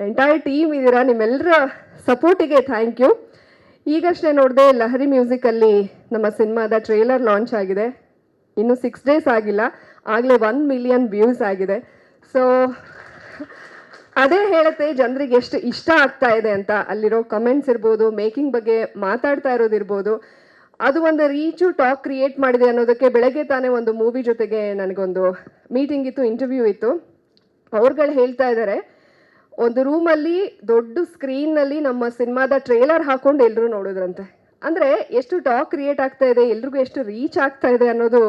Entire team ಇದ್ದೀರಾ? ನಿಮ್ಮೆಲ್ಲರ ಸಪೋರ್ಟಿಗೆ thank you ಈಗಷ್ಟೇ ನೋಡಿದೆ ಲಹರಿ ಮ್ಯೂಸಿಕಲ್ಲಿ ನಮ್ಮ ಸಿನಿಮಾದ ಟ್ರೇಲರ್ ಲಾಂಚ್ ಆಗಿದೆ. ಇನ್ನು ಸಿಕ್ಸ್ ಡೇಸ್ ಆಗಿಲ್ಲ. ಆಗಲೇ ಒನ್ ಮಿಲಿಯನ್ ವ್ಯೂಸ್ ಆಗಿದೆ. ಸೊ ಅದೇ ಹೇಳುತ್ತೆ, ಜನರಿಗೆ ಎಷ್ಟು ಇಷ್ಟ ಆಗ್ತಾ ಇದೆ ಅಂತ. ಅಲ್ಲಿರೋ ಕಮೆಂಟ್ಸ್ ಇರ್ಬೋದು ಮೇಕಿಂಗ್ ಬಗ್ಗೆ ಮಾತಾಡ್ತಾ ಇರೋದಿರ್ಬೋದು ಅದು ಒಂದು ರೀಚು ಟಾಕ್ ಕ್ರಿಯೇಟ್ ಮಾಡಿದೆ ಅನ್ನೋದಕ್ಕೆ ಬೆಳಗ್ಗೆ ತಾನೇ ಒಂದು ಮೂವಿ ಜೊತೆಗೆ ನನಗೊಂದು ಮೀಟಿಂಗ್ ಇತ್ತು ಇಂಟರ್ವ್ಯೂ ಇತ್ತು. ಅವ್ರುಗಳು ಹೇಳ್ತಾ ಇದ್ದಾರೆ ಒಂದು ರೂಮಲ್ಲಿ ದೊಡ್ಡ ಸ್ಕ್ರೀನ್ನಲ್ಲಿ ನಮ್ಮ ಸಿನಿಮಾದ ಟ್ರೇಲರ್ ಹಾಕೊಂಡು ಎಲ್ಲರೂ ನೋಡಿದ್ರಂತೆ. ಅಂದರೆ ಎಷ್ಟು ಟಾಕ್ ಕ್ರಿಯೇಟ್ ಆಗ್ತಾ ಇದೆ, ಎಲ್ರಿಗೂ ಎಷ್ಟು ರೀಚ್ ಆಗ್ತಾ ಇದೆ ಅನ್ನೋದು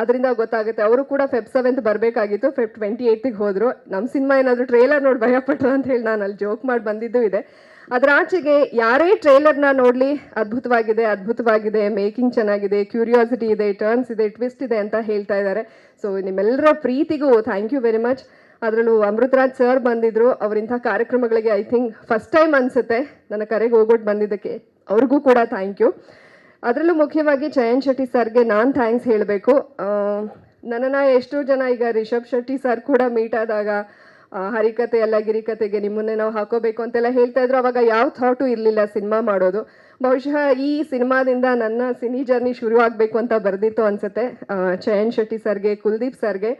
ಅದರಿಂದ ಗೊತ್ತಾಗುತ್ತೆ. ಅವರು ಕೂಡ ಫೆಬ್ ಸೆವೆಂತ್ ಬರಬೇಕಾಗಿತ್ತು ಫೆಬ್ ಟ್ವೆಂಟಿ ಏಯ್ತಿಗೆ ಹೋದರು. ನಮ್ಮ ಸಿನಿಮಾ ಏನಾದರೂ ಟ್ರೇಲರ್ ನೋಡಿ ಭಯಪಟ್ಟರು ಅಂತ ಹೇಳಿ ನಾನು ಅಲ್ಲಿ ಜೋಕ್ ಮಾಡಿ ಬಂದಿದ್ದು ಇದೆ. ಅದರ ಆಚೆಗೆ ಯಾರೇ ಟ್ರೇಲರ್ನ ನೋಡಲಿ, ಅದ್ಭುತವಾಗಿದೆ ಅದ್ಭುತವಾಗಿದೆ, ಮೇಕಿಂಗ್ ಚೆನ್ನಾಗಿದೆ, ಕ್ಯೂರಿಯಾಸಿಟಿ ಇದೆ ಟರ್ನ್ಸ್ ಇದೆ ಟ್ವಿಸ್ಟ್ ಇದೆ ಅಂತ ಹೇಳ್ತಾ ಇದ್ದಾರೆ. ಸೊ ನಿಮ್ಮೆಲ್ಲರ ಪ್ರೀತಿಗೂ ಥ್ಯಾಂಕ್ ಯು ವೆರಿ ಮಚ್ ಅದರಲ್ಲೂ ಅಮೃತರಾಜ್ ಸರ್ ಬಂದಿದ್ರು ಅವರಿಂಥ ಕಾರ್ಯಕ್ರಮಗಳಿಗೆ ಐ ಥಿಂಕ್ ಫಸ್ಟ್ ಟೈಮ್ ಅನ್ಸುತ್ತೆ ನನ್ನ ಕರೆಗೆ ಹೋಗ್ಬಿಟ್ಟು ಬಂದಿದ್ದಕ್ಕೆ. ಅವ್ರಿಗೂ ಕೂಡ ಥ್ಯಾಂಕ್ ಯು ಅದರಲ್ಲೂ ಮುಖ್ಯವಾಗಿ ಚಯನ್ ಶೆಟ್ಟಿ ಸರ್ಗೆ ನಾನು ಥ್ಯಾಂಕ್ಸ್ ಹೇಳಬೇಕು. ನನ್ನನ್ನು ಎಷ್ಟೋ ಜನ ಈಗ ರಿಷಬ್ ಶೆಟ್ಟಿ ಸರ್ ಕೂಡ ಮೀಟ್ ಆದಾಗ ಹರಿಕತೆ ಎಲ್ಲ ಗಿರಿಕತೆಗೆ ನಿಮ್ಮನ್ನೇ ನಾವು ಹಾಕೋಬೇಕು ಅಂತೆಲ್ಲ ಹೇಳ್ತಾ ಇದ್ರು. ಅವಾಗ ಯಾವ ಥಾಟು ಇರಲಿಲ್ಲ ಸಿನಿಮಾ ಮಾಡೋದು. ಬಹುಶಃ ಈ ಸಿನಿಮಾದಿಂದ ನನ್ನ ಸಿನಿ ಜರ್ನಿ ಶುರು ಆಗಬೇಕು ಅಂತ ಬರೆದಿತ್ತು ಅನ್ಸುತ್ತೆ ಜಯಂತ್ ಶೆಟ್ಟಿ ಸರ್ಗೆ, ಕುಲ್ದೀಪ್ ಸರ್ಗೆ.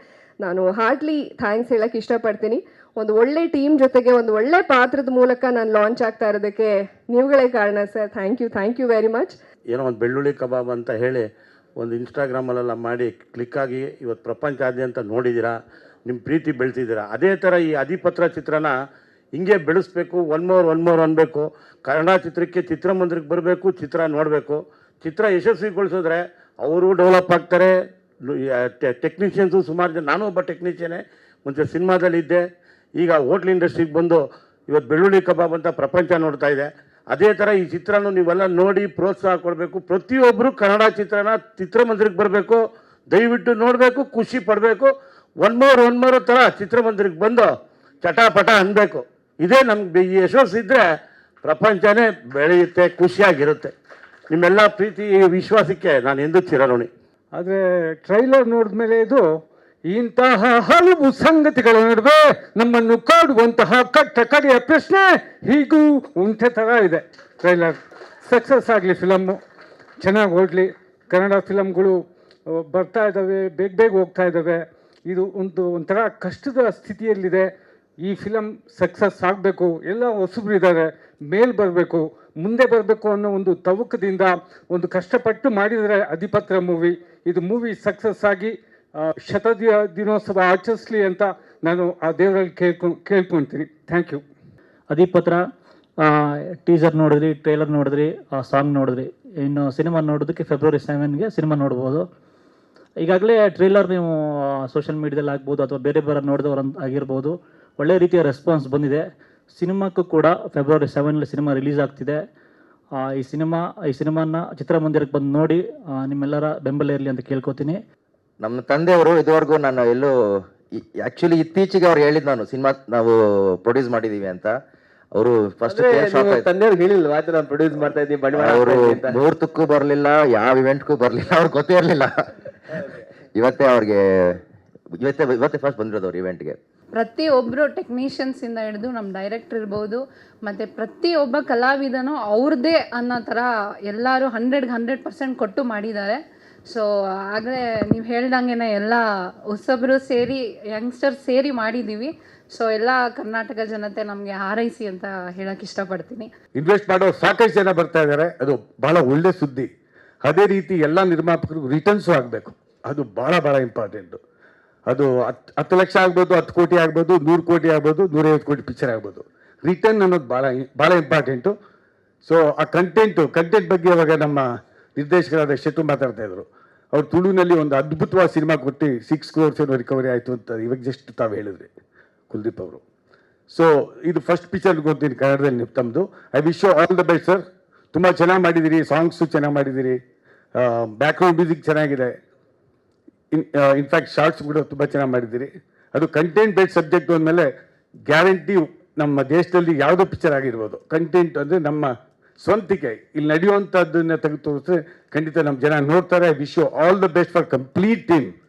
ನಾನು ಹಾರ್ಟ್ಲಿ ಥ್ಯಾಂಕ್ಸ್ ಹೇಳಕ್ಕೆ ಇಷ್ಟಪಡ್ತೀನಿ. ಒಂದು ಒಳ್ಳೆ ಟೀಮ್ ಜೊತೆಗೆ ಒಂದು ಒಳ್ಳೆ ಪಾತ್ರದ ಮೂಲಕ ನಾನು ಲಾಂಚ್ ಆಗ್ತಾ ಇರೋದಕ್ಕೆ ನೀವುಗಳೇ ಕಾರಣ sir thank you thank you very much ಏನೋ ಒಂದು ಬೆಳ್ಳುಳ್ಳಿ ಕಬಾಬ್ ಅಂತ ಹೇಳಿ ಒಂದು ಇನ್ಸ್ಟಾಗ್ರಾಮಲ್ಲೆಲ್ಲ ಮಾಡಿ ಕ್ಲಿಕ್ ಆಗಿ ಇವತ್ತು ಪ್ರಪಂಚಾದ್ಯಂತ ನೋಡಿದ್ದೀರಾ ನಿಮ್ಮ ಪ್ರೀತಿ ಬೆಳೆಸಿದ್ದೀರಾ ಅದೇ ಥರ ಈ ಅಧಿಪತ್ರ ಚಿತ್ರನ ಹಿಂಗೆ ಬೆಳೆಸ್ಬೇಕು ಒನ್ ಮೋರ್ ಒನ್ ಮೋರ್ ಅನ್ಬೇಕು. ಕನ್ನಡ ಚಿತ್ರಕ್ಕೆ ಚಿತ್ರಮಂದಿರಕ್ಕೆ ಬರಬೇಕು, ಚಿತ್ರ ನೋಡಬೇಕು. ಚಿತ್ರ ಯಶಸ್ವಿಗೊಳಿಸಿದ್ರೆ ಅವರು ಡೆವಲಪ್ ಆಗ್ತಾರೆ. ಟೆಕ್ನಿಷಿಯನ್ಸು ಸುಮಾರು ಜನ, ನಾನು ಒಬ್ಬ ಟೆಕ್ನಿಷಿಯನೇ ಮುಂಚೆ ಸಿನಿಮಾದಲ್ಲಿ ಇದ್ದೆ. ಈಗ ಹೋಟ್ಲ್ ಇಂಡಸ್ಟ್ರಿಗೆ ಬಂದು ಇವತ್ತು ಬೆಳ್ಳುಳ್ಳಿ ಕಬಾಬ್ ಅಂತ ಪ್ರಪಂಚ ನೋಡ್ತಾ ಇದೆ. ಅದೇ ಥರ ಈ ಚಿತ್ರನೂ ನೀವೆಲ್ಲ ನೋಡಿ ಪ್ರೋತ್ಸಾಹ ಕೊಡಬೇಕು. ಪ್ರತಿಯೊಬ್ಬರು ಕನ್ನಡ ಚಿತ್ರನ ಚಿತ್ರಮಂದಿರಕ್ಕೆ ಬರಬೇಕು. ದಯವಿಟ್ಟು ನೋಡಬೇಕು, ಖುಷಿ ಪಡಬೇಕು. ಒನ್ ಮೋರ್ ಒನ್ ಮೋರ್ ಥರ ಚಿತ್ರಮಂದಿರಕ್ಕೆ ಬಂದು ಚಟಾಪಟ ಅನ್ನಬೇಕು ಇದೇ ನಮ್ಗೆ ಈ ಯಶಸ್ಸಿದ್ರೆ ಪ್ರಪಂಚನೇ ಬೆಳೆಯುತ್ತೆ, ಖುಷಿಯಾಗಿರುತ್ತೆ. ನಿಮ್ಮೆಲ್ಲ ಪ್ರೀತಿ, ವಿಶ್ವಾಸಕ್ಕೆ ನಾನು ಎಂದೂ ಚಿರಋಣಿ ಆದರೆ ಟ್ರೈಲರ್ ನೋಡಿದ್ಮೇಲೆ ಇದು ಇಂತಹ ಹಲವು ಸಂಗತಿಗಳ ನಡುವೆ ನಮ್ಮನ್ನು ಕಾಡುವಂತಹ ಕಟ್ಟ ಕಡೆಯ ಪ್ರಶ್ನೆ ಹೀಗೂ ಉಂಟೆ ಥರ ಇದೆ. ಟ್ರೈಲರ್ ಸಕ್ಸಸ್ ಆಗಲಿ ಫಿಲಮ್ಮು ಚೆನ್ನಾಗಿ ಓಡಲಿ. ಕನ್ನಡ ಫಿಲಮ್ಗಳು ಬರ್ತಾ ಇದ್ದಾವೆ ಬೇಗ ಬೇಗ ಹೋಗ್ತಾ ಇದ್ದಾವೆ ಇದು ಒಂದು ಒಂಥರ ಕಷ್ಟದ ಸ್ಥಿತಿಯಲ್ಲಿದೆ. ಈ ಫಿಲಮ್ ಸಕ್ಸಸ್ ಆಗಬೇಕು. ಎಲ್ಲ ಹೊಸಬ್ರಿದ್ದಾರೆ ಮೇಲೆ ಬರಬೇಕು. ಮುಂದೆ ಬರಬೇಕು ಅನ್ನೋ ಒಂದು ತವಕದಿಂದ ಒಂದು ಕಷ್ಟಪಟ್ಟು ಮಾಡಿದರೆ ಅಧಿಪತ್ರ ಮೂವಿ. ಇದು ಮೂವಿ ಸಕ್ಸಸ್ ಆಗಿ ಶತ ದಿನೋತ್ಸವ ಆಚರಿಸಲಿ ಅಂತ ನಾನು ಆ ದೇವರಲ್ಲಿ ಕೇಳ್ಕೊ ಕೇಳ್ಕೊಳ್ತೀನಿ ಥ್ಯಾಂಕ್ ಯು. ಅಧಿಪತ್ರ ಟೀಸರ್ ನೋಡಿದ್ರಿ, ಟ್ರೇಲರ್ ನೋಡಿದ್ರಿ ಸಾಂಗ್ ನೋಡಿದ್ರಿ. ಇನ್ನು ಸಿನಿಮಾ ನೋಡೋದಕ್ಕೆ ಫೆಬ್ರವರಿ ಸೆವೆನ್ಗೆ ಸಿನಿಮಾ ನೋಡ್ಬೋದು. ಈಗಾಗಲೇ ಟ್ರೇಲರ್ ನೀವು ಸೋಷಿಯಲ್ ಮೀಡಿಯಾದಲ್ಲಿ ಆಗ್ಬೋದು ಅಥವಾ ಬೇರೆ ಬೇರೆ ನೋಡಿದವರು ಆಗಿರ್ಬೋದು. ಒಳ್ಳೆ ರೀತಿಯ ರೆಸ್ಪಾನ್ಸ್ ಬಂದಿದೆ. ಸಿನಿಮಾಕ್ಕೂ ಕೂಡ ಫೆಬ್ರವರಿ ಸೆವೆನಲ್ಲಿ ಸಿನಿಮಾ ರಿಲೀಸ್ ಆಗ್ತಿದೆ. ಆ, ಈ ಸಿನಿಮಾ ಈ ಸಿನಿಮಾನ ಚಿತ್ರಮಂದಿರಕ್ಕೆ ಬಂದು ನೋಡಿ ನಿಮ್ಮೆಲ್ಲರ ಬೆಂಬಲ ಇರಲಿ ಅಂತ ಕೇಳ್ಕೊತೀನಿ. ನಮ್ಮ ತಂದೆಯವರು ಇದುವರೆಗೂ ನಾನು ಎಲ್ಲೂ ಆಕ್ಚುಲಿ ಇತ್ತೀಚೆಗೆ ಅವ್ರು ಹೇಳಿದ್ ನಾನು ಸಿನಿಮಾ ನಾವು ಪ್ರೊಡ್ಯೂಸ್ ಮಾಡಿದೀವಿ ಅಂತ. ಅವರು ಫಸ್ಟ್ ಆಯ್ತು. ನಾನು ಪ್ರೊಡ್ಯೂಸ್ ಮಾಡ್ತಾ ಇದ್ದೀನಿ ಬಂಡವಾಳ ಅವರು ಮುಹೂರ್ತಕ್ಕೂ ಬರಲಿಲ್ಲ ಯಾವ ಇವೆಂಟ್ಗೂ ಬರಲಿಲ್ಲ ಅವ್ರಿಗೆ ಗೊತ್ತೇ ಇರಲಿಲ್ಲ. ಇವತ್ತೇ ಅವ್ರಿಗೆ ಇವತ್ತೇ ಇವತ್ತೇ ಫಸ್ಟ್ ಬಂದಿರೋದು ಅವ್ರ ಇವೆಂಟ್ಗೆ ಪ್ರತಿಯೊಬ್ಬರು ಟೆಕ್ನಿಷಿಯನ್ಸಿಂದ ಹಿಡಿದು ನಮ್ಮ ಡೈರೆಕ್ಟ್ರ್ ಇರ್ಬೋದು, ಮತ್ತು ಪ್ರತಿಯೊಬ್ಬ ಕಲಾವಿದನೂ ಅವ್ರದ್ದೇ ಅನ್ನೋ ಥರ ಎಲ್ಲರೂ ಹಂಡ್ರೆಡ್ಗೆ ಹಂಡ್ರೆಡ್ ಪರ್ಸೆಂಟ್ ಕೊಟ್ಟು ಮಾಡಿದ್ದಾರೆ. ಸೊ ಆಗಲೇ ನೀವು ಹೇಳ್ದಂಗೆ ಎಲ್ಲ ಹೊಸಬ್ರು ಸೇರಿ ಯಂಗ್ಸ್ಟರ್ಸ್ ಸೇರಿ ಮಾಡಿದ್ದೀವಿ ಸೊ ಎಲ್ಲ ಕರ್ನಾಟಕ ಜನತೆ ನಮಗೆ ಹಾರೈಸಿ ಅಂತ ಹೇಳಕ್ಕೆ ಇಷ್ಟಪಡ್ತೀನಿ. ಇನ್ವೆಸ್ಟ್ ಮಾಡೋ ಸಾಕಷ್ಟು ಜನ ಬರ್ತಾ ಇದ್ದಾರೆ ಅದು ಬಹಳ ಒಳ್ಳೆ ಸುದ್ದಿ. ಅದೇ ರೀತಿ ಎಲ್ಲ ನಿರ್ಮಾಪಕರಿಗೂ ರಿಟರ್ನ್ಸು ಆಗಬೇಕು. ಅದು ಭಾಳ ಭಾಳ ಇಂಪಾರ್ಟೆಂಟು ಅದು ಹತ್ತು ಹತ್ತು ಲಕ್ಷ ಆಗ್ಬೋದು, ಹತ್ತು ಕೋಟಿ ಆಗ್ಬೋದು, ನೂರು ಕೋಟಿ ಆಗ್ಬೋದು, ನೂರೈವತ್ತು ಕೋಟಿ ಪಿಕ್ಚರ್ ಆಗ್ಬೋದು. ರಿಟರ್ನ್ ಅನ್ನೋದು ಭಾಳ ಭಾಳ ಇಂಪಾರ್ಟೆಂಟು ಸೊ ಆ ಕಂಟೆಂಟು ಕಂಟೆಂಟ್ ಬಗ್ಗೆ ಇವಾಗ ನಮ್ಮ ನಿರ್ದೇಶಕರಾದ ಶೆಟ್ಟು ಮಾತಾಡ್ತಾ ಇದ್ರು. ಅವ್ರು ತುಳುನಲ್ಲಿ ಒಂದು ಅದ್ಭುತವಾದ ಸಿನಿಮಾ ಕೊಟ್ಟು ಸಿಕ್ಸ್ ಕ್ರೋರ್ಸ್ ಏನೋ ರಿಕವರಿ ಆಯಿತು ಅಂತ ಇವಾಗ ಜಸ್ಟ್ ತಾವು ಹೇಳಿದ್ರಿ ಕುಲ್ದೀಪ್ ಅವರು. ಸೊ ಇದು ಫಸ್ಟ್ ಪಿಕ್ಚರ್ ಗೊತ್ತೀನಿ ಕನ್ನಡದಲ್ಲಿ ತಮ್ಮದು I wish you all the best sir ತುಂಬ ಚೆನ್ನಾಗಿ ಮಾಡಿದ್ದೀರಿ ಸಾಂಗ್ಸು ಚೆನ್ನಾಗಿ ಮಾಡಿದ್ದೀರಿ ಬ್ಯಾಕ್ಗ್ರೌಂಡ್ ಮ್ಯೂಸಿಕ್ ಚೆನ್ನಾಗಿದೆ. ಇನ್ಫ್ಯಾಕ್ಟ್ ಶಾರ್ಟ್ಸ್ ಕೂಡ ತುಂಬ ಚೆನ್ನಾಗಿ ಮಾಡಿದ್ದೀರಿ. ಅದು ಕಂಟೆಂಟ್ ಬೇಸ್ಡ್ ಸಬ್ಜೆಕ್ಟ್ ಅಂದಮೇಲೆ ಗ್ಯಾರಂಟಿ ನಮ್ಮ ದೇಶದಲ್ಲಿ ಯಾವುದೋ ಪಿಕ್ಚರ್ ಆಗಿರ್ಬೋದು. ಕಂಟೆಂಟ್ ಅಂದರೆ ನಮ್ಮ ಸ್ವಂತಿಕೆ. ಇಲ್ಲಿ ನಡೆಯುವಂಥದ್ದನ್ನ ತೆಗೆದು ತೋರಿಸಿದ್ರೆ ಖಂಡಿತ ನಮ್ಮ ಜನ ನೋಡ್ತಾರೆ. Wish you all the best for complete team